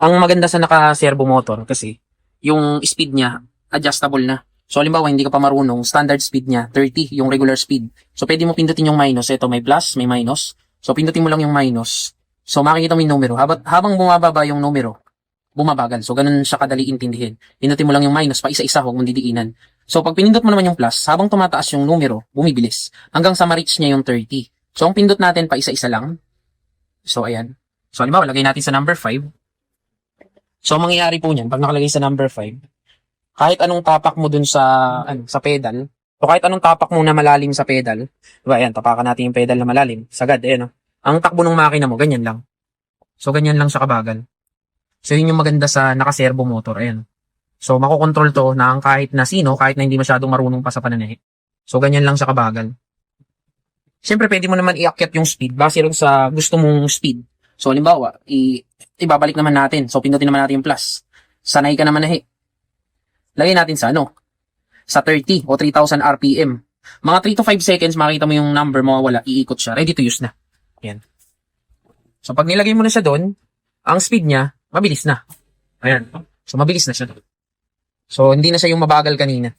Ang maganda sa naka-servo motor kasi yung speed niya adjustable na. So halimbawa hindi ka pa marunong, standard speed niya 30 yung regular speed. So pwede mo pindutin yung minus, ito may plus, may minus. So pindutin mo lang yung minus. So makikita mo yung numero. Habang, habang bumababa yung numero, bumabagal. So ganun siya kadali intindihin. Pindutin mo lang yung minus pa isa-isa, huwag mong didiinan. So pag pinindot mo naman yung plus, habang tumataas yung numero, bumibilis. Hanggang sa ma-reach niya yung 30. So ang pindot natin pa isa-isa lang. So ayan. So halimbawa, lagay natin sa number 5. So ang mangyayari po niyan, pag nakalagay sa number 5, kahit anong tapak mo dun sa ano, sa pedal, o kahit anong tapak mo na malalim sa pedal, diba, ayan, tapakan natin yung pedal na malalim, sagad, ayan, oh. ang takbo ng makina mo, ganyan lang. So, ganyan lang siya kabagal. So, yun yung maganda sa naka-servo motor, ayan. So, makokontrol to na kahit na sino, kahit na hindi masyadong marunong pa sa pananahi. So, ganyan lang siya kabagal. Siyempre, pwede mo naman iakyat yung speed base rin sa gusto mong speed. So, halimbawa, i ibabalik naman natin. So, pindutin naman natin yung plus. Sanay ka naman na eh. Lagay natin sa ano? Sa 30 o 3,000 RPM. Mga 3 to 5 seconds, makikita mo yung number mo, wala, iikot siya. Ready to use na. Yan. So, pag nilagay mo na siya doon, ang speed niya, mabilis na. Ayan. So, mabilis na siya. So, hindi na siya yung mabagal kanina.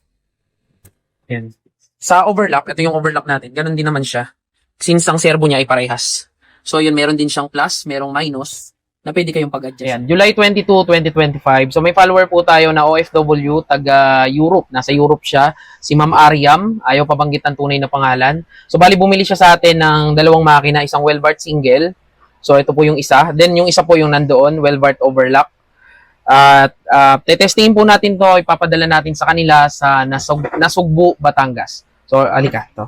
Ayan. Sa overlock, ito yung overlock natin. Ganon din naman siya. Since ang servo niya ay parehas. So, yun, meron din siyang plus, merong minus, na pwede kayong pag-adjust. Ayan, July 22, 2025. So may follower po tayo na OFW, taga Europe. Nasa Europe siya. Si Ma'am Ariam, ayaw pabanggit ng tunay na pangalan. So bali bumili siya sa atin ng dalawang makina, isang Welbart single. So ito po yung isa. Then yung isa po yung nandoon, Welbart overlock. At uh, tetestingin po natin to, ipapadala natin sa kanila sa Nasug Nasugbu, Batangas. So alika, to.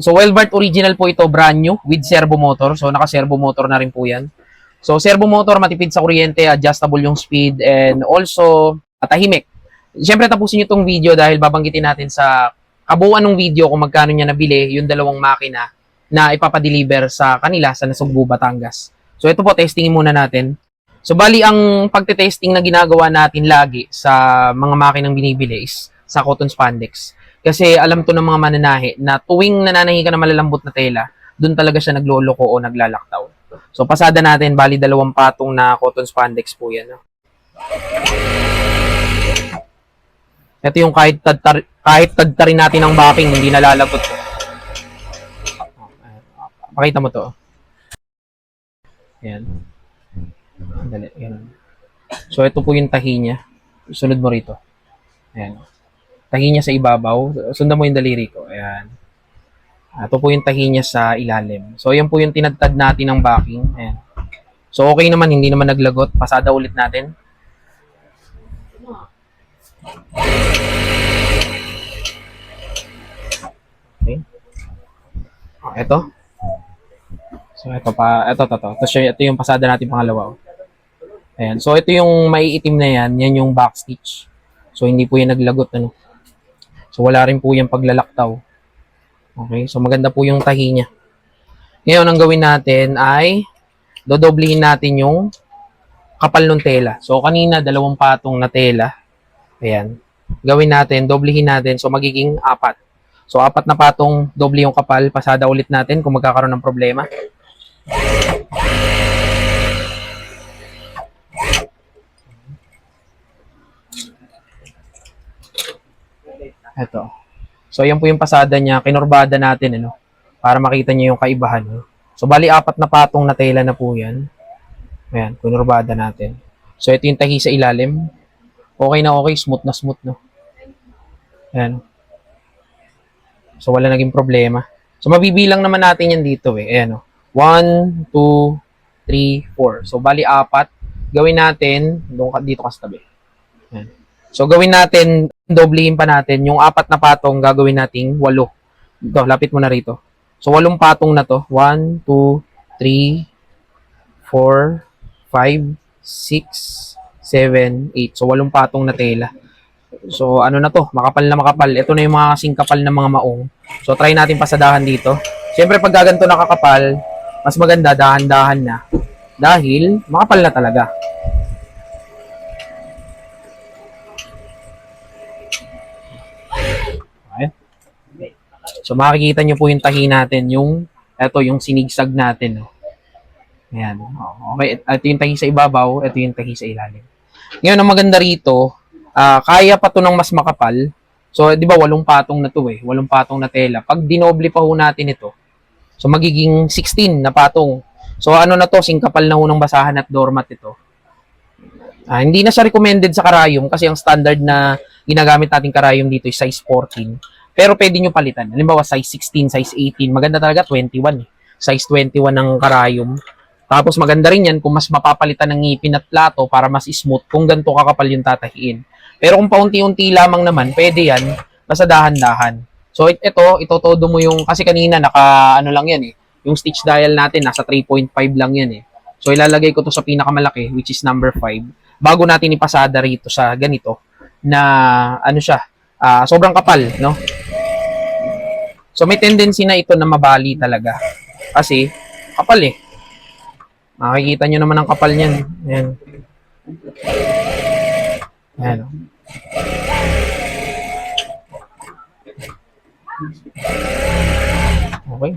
So Welbart original po ito, brand new, with servo motor. So naka-servo motor na rin po yan. So, servo motor, matipid sa kuryente, adjustable yung speed, and also, at tahimik. Siyempre, tapusin nyo itong video dahil babanggitin natin sa kabuuan ng video kung magkano niya nabili yung dalawang makina na ipapadeliver sa kanila sa Nasugbu, Batangas. So, ito po, testingin muna natin. So, bali, ang pagte-testing na ginagawa natin lagi sa mga makinang binibili is sa cotton spandex. Kasi alam to ng mga mananahi na tuwing nananahi ka na malalambot na tela, doon talaga siya nagloloko o naglalaktaw. So, pasada natin, bali dalawang patong na cotton spandex po yan. no? Ito yung kahit, tadtar, kahit tagtarin natin ang backing, hindi nalalagot. Pakita mo to. Yan. Dali, yan. So, ito po yung tahi niya. Sunod mo rito. Ayan. Tahi niya sa ibabaw. Sundan mo yung daliri ko. Ayan. Ito po yung tahi niya sa ilalim. So, yan po yung tinadtad natin ng backing. Ayan. So, okay naman. Hindi naman naglagot. Pasada ulit natin. Okay. Ah, ito. So, ito pa. Ito, ito, ito. Ito, ito yung pasada natin pangalawa. oh. Ayan. So, ito yung maiitim na yan. Yan yung back stitch. So, hindi po yan naglagot. Ano. So, wala rin po yung paglalaktaw. Okay, so maganda po yung tahi niya. Ngayon, ang gawin natin ay dodoblihin natin yung kapal ng tela. So, kanina, dalawang patong na tela. Ayan. Gawin natin, doblihin natin. So, magiging apat. So, apat na patong doble yung kapal. Pasada ulit natin kung magkakaroon ng problema. Ito. So, yan po yung pasada niya. Kinurbada natin, ano, para makita niyo yung kaibahan. No? So, bali, apat na patong na tela na po yan. Ayan, kinurbada natin. So, ito yung tahi sa ilalim. Okay na okay, smooth na smooth, no? Ayan. So, wala naging problema. So, mabibilang naman natin yan dito, eh. Ayan, no? 1, 2, 3, 4. So, bali, apat. Gawin natin, doon dito ka sa tabi. Ayan. So, gawin natin, doblehin pa natin, yung apat na patong gagawin nating walo. Ito, lapit mo na rito. So, walong patong na to. 1, 2, 3, 4, 5, 6, 7, 8. So, walong patong na tela. So, ano na to? Makapal na makapal. Ito na yung mga kasing kapal ng mga maong. So, try natin pasadahan dito. Siyempre, pag gaganto nakakapal, mas maganda, dahan-dahan na. Dahil, makapal na talaga. So makikita nyo po yung tahi natin, yung eto yung sinigsag natin. Ayan. Okay, ito yung tahi sa ibabaw, ito yung tahi sa ilalim. Ngayon, ang maganda rito, ah, kaya pa to ng mas makapal. So, di ba, walong patong na to eh. Walong patong na tela. Pag dinoble pa ho natin ito, so magiging 16 na patong. So, ano na to, singkapal na ho ng basahan at doormat ito. Ah, hindi na siya recommended sa karayom kasi ang standard na ginagamit nating karayom dito is size 14. Pero pwede nyo palitan. Halimbawa, size 16, size 18. Maganda talaga, 21 eh. Size 21 ng karayom. Tapos maganda rin yan kung mas mapapalitan ng ngipin at plato para mas smooth kung ganito kakapal yung tatahiin. Pero kung paunti-unti lamang naman, pwede yan, basta dahan-dahan. So it- ito, ito todo mo yung, kasi kanina naka, ano lang yan eh, yung stitch dial natin, nasa 3.5 lang yan eh. So ilalagay ko to sa pinakamalaki, which is number 5, bago natin ipasada rito sa ganito, na ano siya, ah, sobrang kapal, no? So may tendency na ito na mabali talaga. Kasi, kapal eh. Makikita nyo naman ang kapal niyan. Ayan. Ayan. oh. Okay.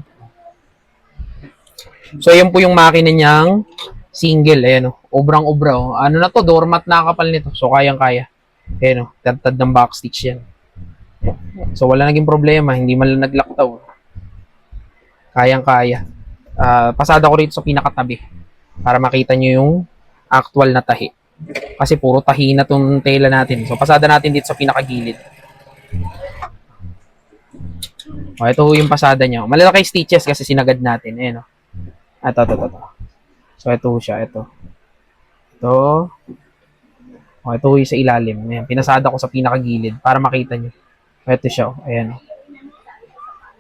So, yun po yung makina niyang single. Ayan o. Obrang-obra o. Ano na to? Doormat na kapal nito. So, kayang-kaya. Ayan o. Tad-tad ng backstitch yan. So, wala naging problema. Hindi man lang naglaktaw. Kayang-kaya. Ah, pasada ko rito sa pinakatabi para makita nyo yung actual na tahi. Kasi puro tahi na tong tela natin. So, pasada natin dito sa pinakagilid. O, ito yung pasada niya. Malalaki stitches kasi sinagad natin. Ayan o. Ito, ito, ito, ito. So, ito siya. Ito. Ito. O, ito yung sa ilalim. Ayan, pinasada ko sa pinakagilid para makita nyo. Ito siya. o. Ayan o.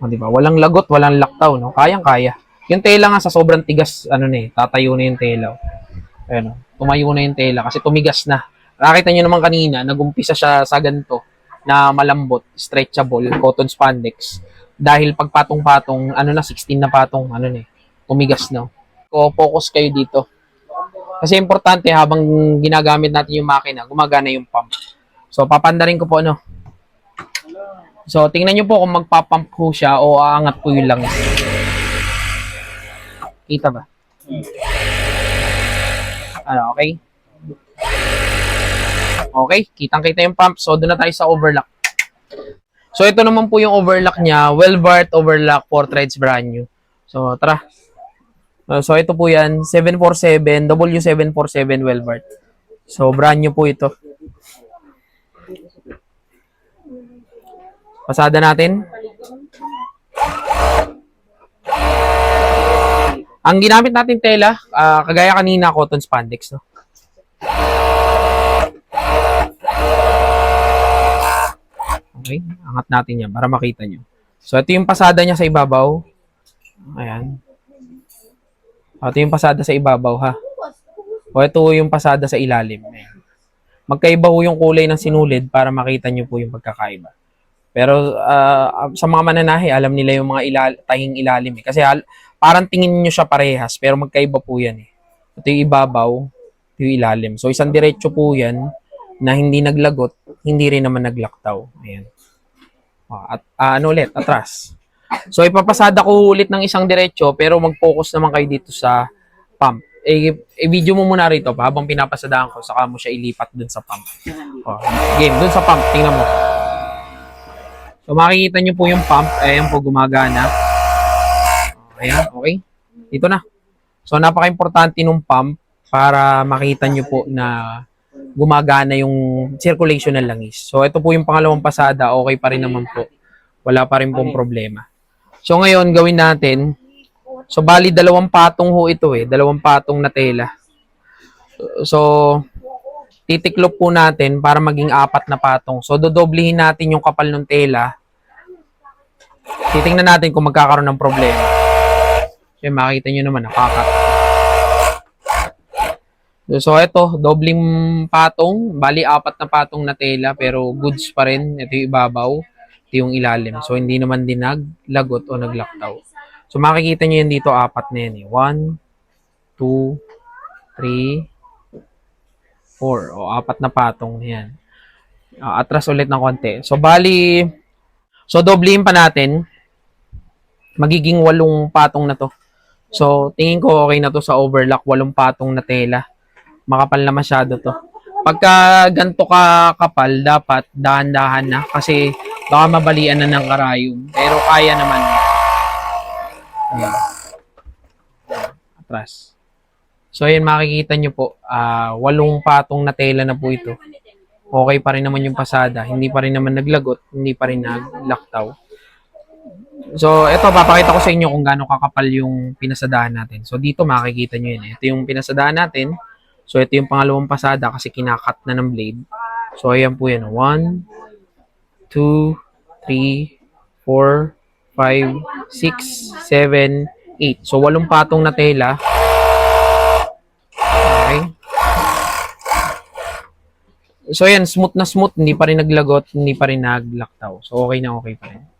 O, di ba? Walang lagot, walang laktaw, no? Kayang-kaya. Yung tela nga sa sobrang tigas, ano na eh, tatayo na yung tela. oh. Ayan, oh. tumayo na yung tela kasi tumigas na. Nakita nyo naman kanina, nagumpisa siya sa ganito na malambot, stretchable, cotton spandex. Dahil pagpatong-patong, ano na, 16 na patong, ano na eh, tumigas na. So, focus kayo dito. Kasi importante habang ginagamit natin yung makina, gumagana yung pump. So, papandarin ko po, ano. So, tingnan nyo po kung magpapump po siya o aangat po yung langis. Kita ba? Ano, okay? Okay, kitang-kita yung pump. So, doon na tayo sa overlock. So, ito naman po yung overlock niya. Well-bart overlock, 4 threads brand new. So, tara. Uh, so, ito po yan. 747, W747 well-bart. So, brand new po ito. Pasada natin. Ang ginamit natin tela, ah, kagaya kanina, cotton spandex, no? Okay, angat natin yan para makita nyo. So, ito yung pasada niya sa ibabaw. Ayan. O, Ito yung pasada sa ibabaw, ha? O, ito yung pasada sa ilalim. Ayan. Magkaiba ho yung kulay ng sinulid para makita nyo po yung pagkakaiba. Pero ah, sa mga mananahi, alam nila yung mga ilal tahing ilalim eh. Kasi hal- parang tingin nyo siya parehas, pero magkaiba po yan eh. Ito yung ibabaw, ito yung ilalim. So isang diretso po yan na hindi naglagot, hindi rin naman naglaktaw. Ayan. O, At ah, ano ulit, atras. So ipapasada ko ulit ng isang diretso, pero mag-focus naman kayo dito sa pump. Eh, i-video mo muna rito pa habang pinapasadahan ko, saka mo siya ilipat dun sa pump. O, game, dun sa pump, tingnan mo. So makikita nyo po yung pump, ayan po gumagana. Ayan, okay. Dito na. So napaka-importante nung pump para makita nyo po na gumagana yung circulation ng langis. So ito po yung pangalawang pasada, okay pa rin naman po. Wala pa rin pong problema. So ngayon gawin natin, so bali dalawang patong ho ito eh, dalawang patong na tela. So titiklop po natin para maging apat na patong. So, dodoblihin natin yung kapal ng tela. Titingnan natin kung magkakaroon ng problema. So, yun, makikita nyo naman, nakakat. So, ito, dobling patong. Bali, apat na patong na tela, pero goods pa rin. Ito yung ibabaw. Ito yung ilalim. So, hindi naman din naglagot o naglaktaw. So, makikita nyo yan dito, apat na yan. Eh. One, two, three, 4 o apat na patong yan. Ah, atras ulit ng konti. So bali so doblehin pa natin. Magiging walong patong na to. So, tingin ko okay na to sa overlock, walong patong na tela. Makapal na masyado to. Pagka ganto ka kapal, dapat dahan-dahan na kasi baka mabalian na ng karayom. Pero kaya naman. Ayan. Atras. So, ayan, makikita nyo po, ah, walong patong na tela na po ito. Okay pa rin naman yung pasada. Hindi pa rin naman naglagot. Hindi pa rin naglaktaw. So, ito, papakita ko sa inyo kung gaano kakapal yung pinasadahan natin. So, dito makikita nyo yun. Ito yung pinasadahan natin. So, ito yung pangalawang pasada kasi kinakat na ng blade. So, ayan po yan. 1, 2, 3, 4, 5, 6, 7, 8. So, walong patong na tela. Okay. So, ayan, smooth na smooth. Hindi pa rin naglagot, hindi pa rin naglaktaw. So, okay na okay pa rin.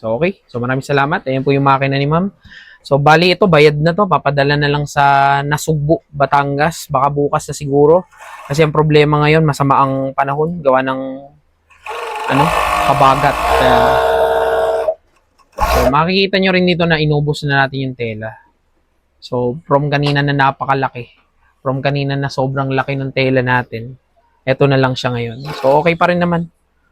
So, okay. So, maraming salamat. Ayan po yung makina ni ma'am. So, bali ito, bayad na to. Papadala na lang sa Nasugbu, Batangas. Baka bukas na siguro. Kasi ang problema ngayon, masama ang panahon. Gawa ng, ano, kabagat. Kaya, so, makikita nyo rin dito na inubos na natin yung tela. So, from kanina na napakalaki. From kanina na sobrang laki ng tela natin. Eto na lang siya ngayon. So, okay pa rin naman.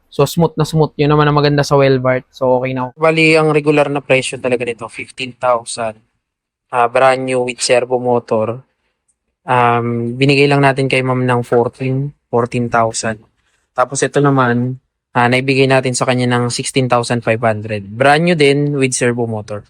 So, smooth na smooth. Yun naman ang maganda sa Wellbart. So, okay na. Bali, ang regular na presyo talaga nito, 15,000. Ah, brand new with servo motor. Um, binigay lang natin kay ma'am ng 14, 14,000. Tapos ito naman, ah, naibigay natin sa kanya ng 16,500. Brand new din with servo motor.